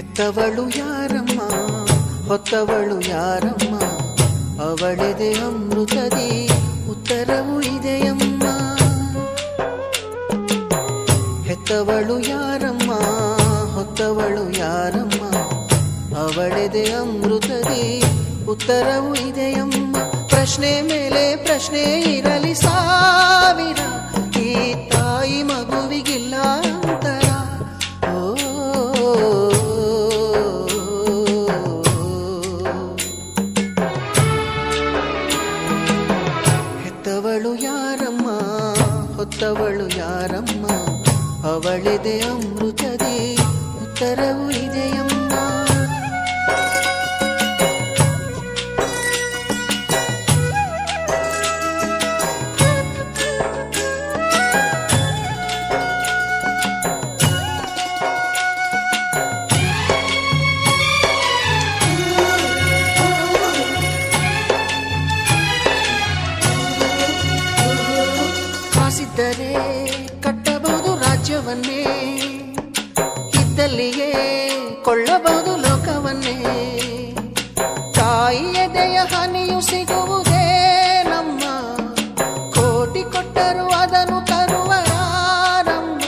ಹೆತ್ತವಳು ಯಾರಮ್ಮ? ಹೊತ್ತವಳು ಯಾರಮ್ಮ? ಅವಳೆದೆ ಅಮೃತದಿ, ಉತ್ತರವು ಇದೆಯಮ್ಮ. ಹೆತ್ತವಳು ಯಾರಮ್ಮ? ಹೊತ್ತವಳು ಯಾರಮ್ಮ? ಅವಳೆದೆ ಅಮೃತದಿ, ಉತ್ತರವು ಇದೆಯಮ್ಮ. ಪ್ರಶ್ನೆ ಮೇಲೆ ಪ್ರಶ್ನೆ ಇರಲಿ ಸಾವಿರ ಹೊತ್ತವಳು ಯಾರಮ್ಮ? ಅವಳಿದೆ ಅಮೃತದಿ. ಉತ್ತರವು ಕಾಸಿದ್ದರೆ ಕಟ್ಟಬಹುದು ರಾಜ್ಯವನ್ನೇ. ಇದ್ದಲ್ಲಿಯೇ ಕೊಳ್ಳಬಹುದು ಲೋಕವನ್ನೇ. ತಾಯಿಯ ದಯ ಹಾನಿಯು ಸಿಗುವುದೇ ನಮ್ಮ. ಕೋಟಿ ಕೊಟ್ಟರು ಅದನ್ನು ತರುವರಾರಮ್ಮ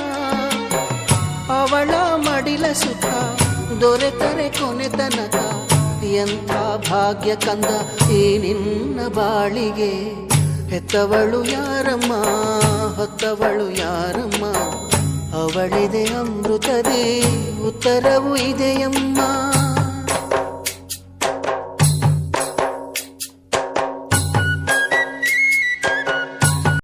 ಅವಳ ಮಡಿಲ ಸುಖ ದೊರೆತರೆ ಕೊನೆ ತನಕ. ಎಂಥ ಭಾಗ್ಯ ಕಂದ ಈ ನಿನ್ನ ಬಾಳಿಗೆ. ಹೆತ್ತವಳು ಯಾರಮ್ಮ? ಹೊತ್ತವಳು ಯಾರಮ್ಮ? ಅವಳಿದೆ ಅಮೃತದೇ ಉತ್ತರವು ಇದೆಯಮ್ಮ.